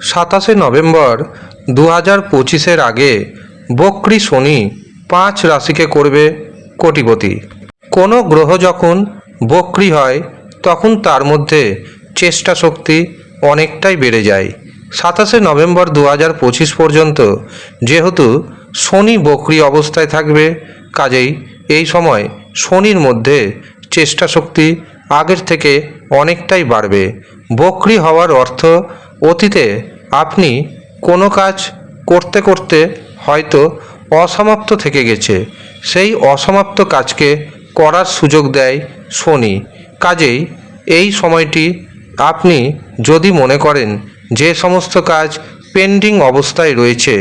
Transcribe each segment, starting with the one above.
সাতাশে নভেম্বর দু হাজার পঁচিশের আগে বক্রি শনি পাঁচ রাশিকে করবে কোটিপতি। কোনো গ্রহ যখন বক্রি হয়, তখন তার মধ্যে চেষ্টা শক্তি অনেকটাই বেড়ে যায়। সাতাশে নভেম্বর দু হাজার পঁচিশ পর্যন্ত যেহেতু শনি বক্রি অবস্থায় থাকবে, কাজেই এই সময় শনির মধ্যে চেষ্টা শক্তি আগের থেকে অনেকটাই বাড়বে। বক্রি হওয়ার অর্থ অতীতে আপনি কোনো কাজ করতে করতে হয়তো অসমাপ্ত থেকে গেছে। সেই অসমাপ্ত কাজকে করার সুযোগ দেয় শনি। কাজেই এই সময়টি আপনি যদি মনে করেন যে সমস্ত কাজ পেন্ডিং অবস্থায় রয়েছে,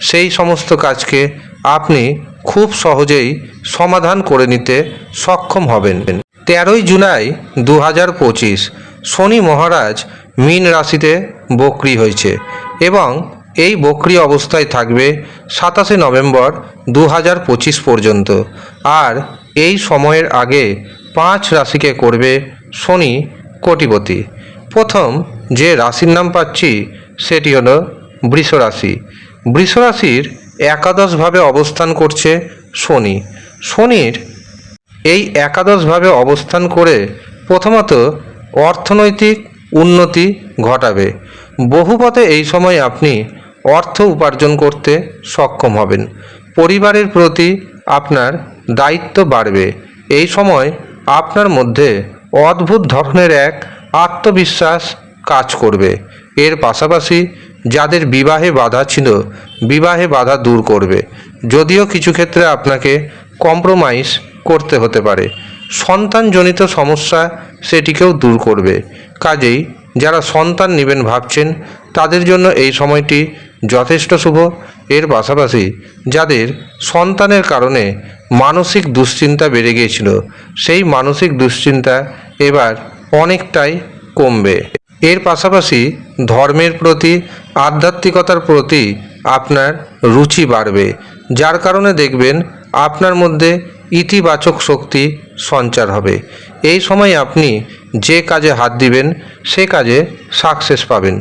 সেই সমস্ত কাজকে আপনি খুব সহজেই সমাধান করে নিতে সক্ষম হবেন। তেরোই জুলাই দু হাজার পঁচিশ, শনি মহারাজ মীন রাশিতে বক্রি হয়েছে এবং এই বক্রি অবস্থায় থাকবে সাতাশে নভেম্বর দু হাজার পঁচিশ পর্যন্ত। আর এই সময়ের আগে পাঁচ রাশিকে করবে শনি কোটিপতি। প্রথম যে রাশির নাম পাচ্ছি সেটি হল বৃষ রাশি। বৃষ রাশির একাদশভাবে অবস্থান করছে শনি। শনির এই একাদশভাবে অবস্থান করে প্রথমত অর্থনৈতিক উন্নতি ঘটাবে। বহুপথে এই সময় আপনি অর্থ উপার্জন করতে সক্ষম হবেন। পরিবারের প্রতি আপনার দায়িত্ব বাড়বে। এই সময় আপনার মধ্যে অদ্ভুত ধরনের এক আত্মবিশ্বাস কাজ করবে। এর পাশাপাশি যাদের বিবাহে বাধা ছিল, বিবাহে বাধা দূর করবে। যদিও কিছু ক্ষেত্রে আপনাকে কম্প্রোমাইজ করতে হতে পারে। সন্তানজনিত সমস্যা সেটিকেও দূর করবে। কাজেই যারা সন্তান নেবেন ভাবছেন, তাদের জন্য এই সময়টি যথেষ্ট শুভ। এর পাশাপাশি যাদের সন্তানের কারণে মানসিক দুশ্চিন্তা বেড়ে গিয়েছিল, সেই মানসিক দুশ্চিন্তা এবার অনেকটাই কমবে। এর পাশাপাশি ধর্মের প্রতি, আধ্যাত্মিকতার প্রতি আপনার রুচি বাড়বে, যার কারণে দেখবেন আপনার মধ্যে ইতিবাচক শক্তি সঞ্চার হবে। এই সময় আপনি যে কাজে হাত দিবেন, সে কাজে সাকসেস পাবেন।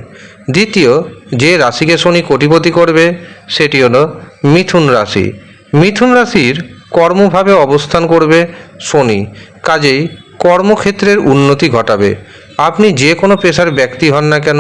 দ্বিতীয়, যে রাশিকে শনি কোটিপতি করবে, সেটি হলো মিথুন রাশি। মিথুন রাশির কর্মভাবে অবস্থান করবে শনি। কাজেই কর্মক্ষেত্রের উন্নতি ঘটাবে। আপনি যে কোনো পেশার ব্যক্তি হন না কেন,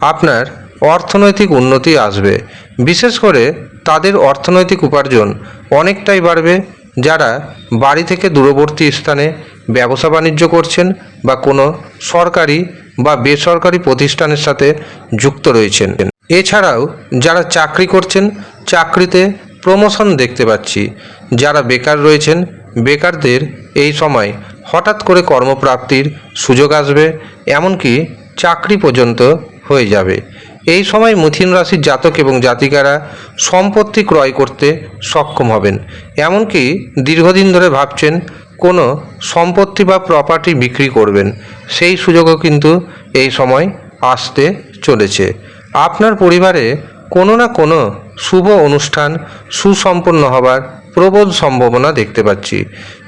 আপনার অর্থনৈতিক উন্নতি আসবে। বিশেষ করে তাদের অর্থনৈতিক উপার্জন অনেকটাই বাড়বে। যারা বাড়ি থেকে দূরবর্তী স্থানে ব্যবসা বাণিজ্য করছেন বা কোনো সরকারি বা বেসরকারি প্রতিষ্ঠানের সাথে যুক্ত রয়েছেন। এছাড়াও যারা চাকরি করছেন, চাকরিতে প্রমোশন দেখতে পাচ্ছি। যারা বেকার রয়েছেন, বেকারদের এই সময় হঠাৎ করে কর্মপ্রাপ্তির সুযোগ আসবে, এমনকি চাকরি পর্যন্ত হয়ে যাবে। এই সময় মিথুন রাশির জাতক এবং জাতিকারা সম্পত্তি ক্রয় করতে সক্ষম হবেন। এমনকি দীর্ঘদিন ধরে ভাবছেন, কোনো সম্পত্তি বা প্রপার্টি বিক্রি করবেন। সেই সুযোগও কিন্তু এই সময় আসতে চলেছে। আপনার পরিবারে কোনো না কোনো শুভ অনুষ্ঠান, সুসম্পন্ন হবার প্রবল সম্ভাবনা দেখতে পাচ্ছি।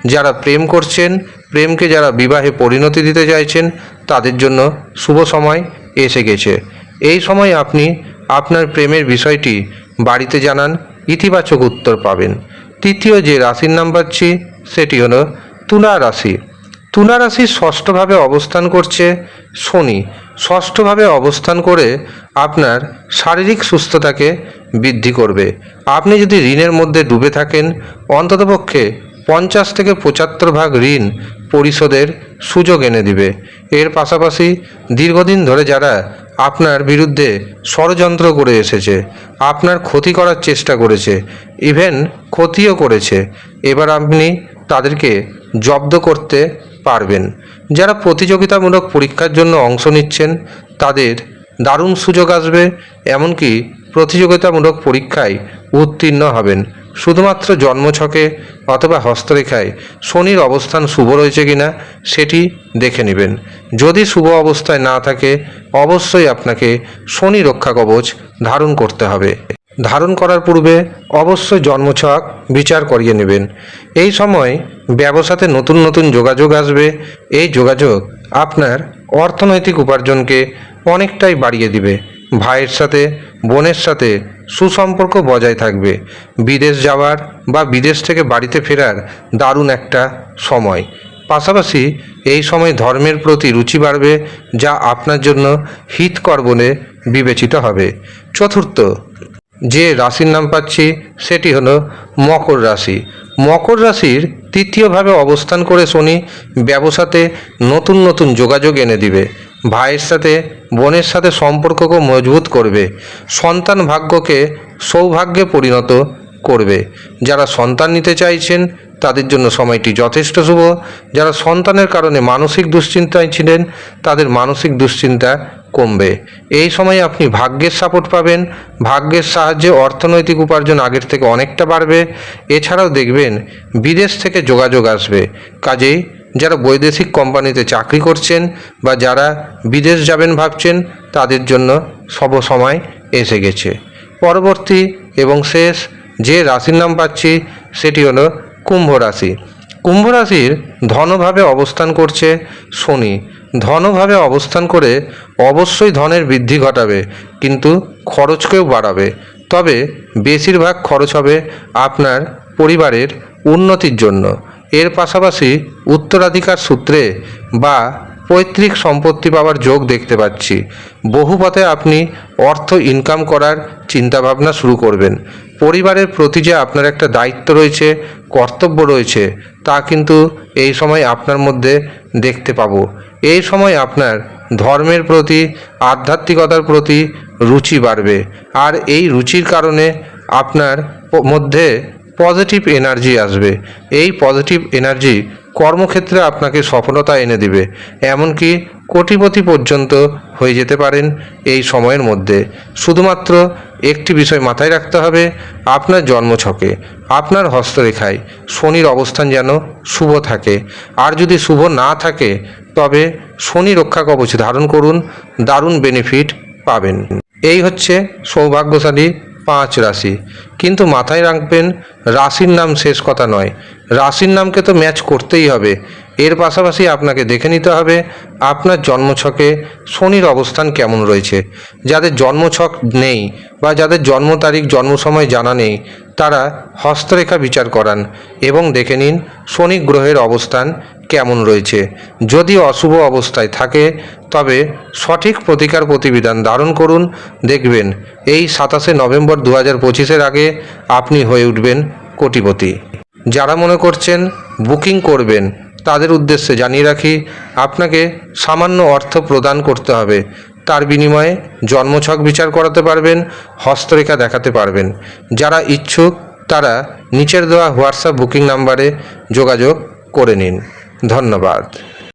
যারা প্রেম করছেন, প্রেমকে যারা বিবাহে পরিণতি দিতে চাইছেন, তাদের জন্য শুভ সময় এসে গেছে। এই সময় আপনি আপনার প্রেমের বিষয়টি বাড়িতে জানান, ইতিবাচক উত্তর পাবেন। তৃতীয় যে রাশির নাম পাচ্ছি সেটি হলো তুলা রাশি। তুলা রাশি ষষ্ঠভাবে অবস্থান করছে শনি। ষষ্ঠভাবে অবস্থান করে আপনার শারীরিক সুস্থতাকে বৃদ্ধি করবে। আপনি যদি ঋণের মধ্যে ডুবে থাকেন, অন্ততপক্ষে পঞ্চাশ থেকে পঁচাত্তর ভাগ ঋণ পরিশোধের সুযোগ এনে দিবে। এর পাশাপাশি দীর্ঘদিন ধরে যারা আপনার বিরুদ্ধে ষড়যন্ত্র করে এসেছে, আপনার ক্ষতি করার চেষ্টা করেছে ইভেন ক্ষতিও করেছে, এবার আপনি তাদেরকে জব্দ করতে পারবেন। যারা প্রতিযোগিতামূলক পরীক্ষার জন্য অংশ নিচ্ছেন, তাদের দারুণ সুযোগ আসবে, এমনকি প্রতিযোগিতামূলক পরীক্ষায় উত্তীর্ণ হবেন। শুধুমাত্র জন্মছকে অথবা হস্তরেখায় শনির অবস্থান শুভ রয়েছে কিনা সেটি দেখে নেবেন। যদি শুভ অবস্থায় না থাকে, অবশ্যই আপনাকে শনি রক্ষা কবচ ধারণ করতে হবে। ধারণ করার পূর্বে অবশ্যই জন্মছক বিচার করিয়ে নেবেন। এই সময় ব্যবসাতে নতুন নতুন যোগাযোগ আসবে। এই যোগাযোগ আপনার অর্থনৈতিক উপার্জনকে অনেকটাই বাড়িয়ে দিবে। ভাইয়ের সাথে, বোনের সাথে সুসম্পর্ক বজায় থাকবে। বিদেশ যাওয়ার বা বিদেশ থেকে বাড়িতে ফেরার দারুণ একটা সময়। পাশাপাশি এই সময় ধর্মের প্রতি রুচি বাড়বে, যা আপনার জন্য হিতকর বলে বিবেচিত হবে। চতুর্থ, যে রাশির নাম পাচ্ছি সেটি হলো মকর রাশি। মকর রাশির তৃতীয়ভাবে অবস্থান করে শনি ব্যবসাতে নতুন নতুন যোগাযোগ এনে দিবে। ভাইয়ের সাথে, বোনের সাথে সম্পর্ককে মজবুত করবে, সন্তান ভাগ্যকে সৌভাগ্যে পরিণত করবে। যারা সন্তান নিতে চাইছেন, তাদের জন্য সময়টি যথেষ্ট শুভ। যারা সন্তানের কারণে মানসিক দুশ্চিন্তায় ছিলেন, তাদের মানসিক দুশ্চিন্তা কমবে। এই সময় আপনি ভাগ্যের সাপোর্ট পাবেন। ভাগ্যের সাহায্যে অর্থনৈতিক উপার্জন আগের থেকে অনেকটা বাড়বে। এছাড়াও দেখবেন, বিদেশ থেকে যোগাযোগ আসবে। কাজেই যারা বৈদেশিক কোম্পানিতে চাকরি করছেন বা যারা বিদেশ যাবেন ভাবছেন, তাদের জন্য সব সময় এসে গেছে। পরবর্তী এবং শেষ যে রাশির নাম পাচ্ছি, সেটি হলো কুম্ভ রাশি। কুম্ভ রাশির ধনভাবে অবস্থান করছে শনি। ধনভাবে অবস্থান করে অবশ্যই ধনের বৃদ্ধি ঘটাবে, কিন্তু খরচকেও বাড়াবে। তবে বেশিরভাগ খরচ হবে আপনার পরিবারের উন্নতির জন্য। এর পাশাপাশি উত্তরাধিকার সূত্রে বা পৈতৃক সম্পত্তি পাওয়ার যোগ দেখতে পাচ্ছি। বহু পথে আপনি অর্থ ইনকাম করার চিন্তাভাবনা শুরু করবেন। পরিবারের প্রতি যে আপনার একটা দায়িত্ব রয়েছে, কর্তব্য রয়েছে, তা কিন্তু এই সময় আপনার মধ্যে দেখতে পাবো। এই সময় আপনার ধর্মের প্রতি, আধ্যাত্মিকতার প্রতি রুচি বাড়বে। আর এই রুচির কারণে আপনার মধ্যে পজিটিভ এনার্জি আসবে। এই পজিটিভ এনার্জি কর্মক্ষেত্রে আপনাকে সফলতা এনে দিবে। এমনকি কোটিপতি পর্যন্ত হয়ে যেতে পারেন এই সময়ের মধ্যে। শুধুমাত্র একটি বিষয় মাথায় রাখতে হবে, আপনার জন্মছকে আপনার হস্তরেখায় শনির অবস্থান যেন শুভ থাকে। আর যদি শুভ না থাকে, তবে শনি রক্ষা কবচ ধারণ করুন, দারুণ বেনিফিট পাবেন। এই হচ্ছে সৌভাগ্যশালী পাঁচ রাশি। কিন্তু মাথায় রাখবেন, রাশির নাম শেষ কথা নয়। রাশির নামকে তো ম্যাচ করতেই হবে। এর পাশাপাশি আপনাকে দেখে নিতে হবে, আপনার জন্মছকে শনির অবস্থান কেমন রয়েছে। যাদের জন্মছক নেই বা যাদের জন্ম তারিখ, জন্ম সময় জানা নেই, তারা হস্তরেখা বিচার করান এবং দেখে নিন শনি গ্রহের অবস্থান কেমন রয়েছে? যদি অশুভ অবস্থায় থাকে, তবে সঠিক প্রতিকার প্রতিবিধান ধারণ করুন। দেখবেন, এই সাতাশে নভেম্বর দু হাজার পঁচিশের আগে আপনি হয়ে উঠবেন কোটিপতি। যারা মনে করছেন বুকিং করবেন, তাদের উদ্দেশ্যে জানিয়ে রাখি, আপনাকে সামান্য অর্থ প্রদান করতে হবে। তার বিনিময়ে জন্মছক বিচার করাতে পারবেন, হস্তরেখা দেখাতে পারবেন। যারা ইচ্ছুক, তারা নিচের দেওয়া হোয়াটসঅ্যাপ বুকিং নাম্বারে যোগাযোগ করে নিন। ধন্যবাদ।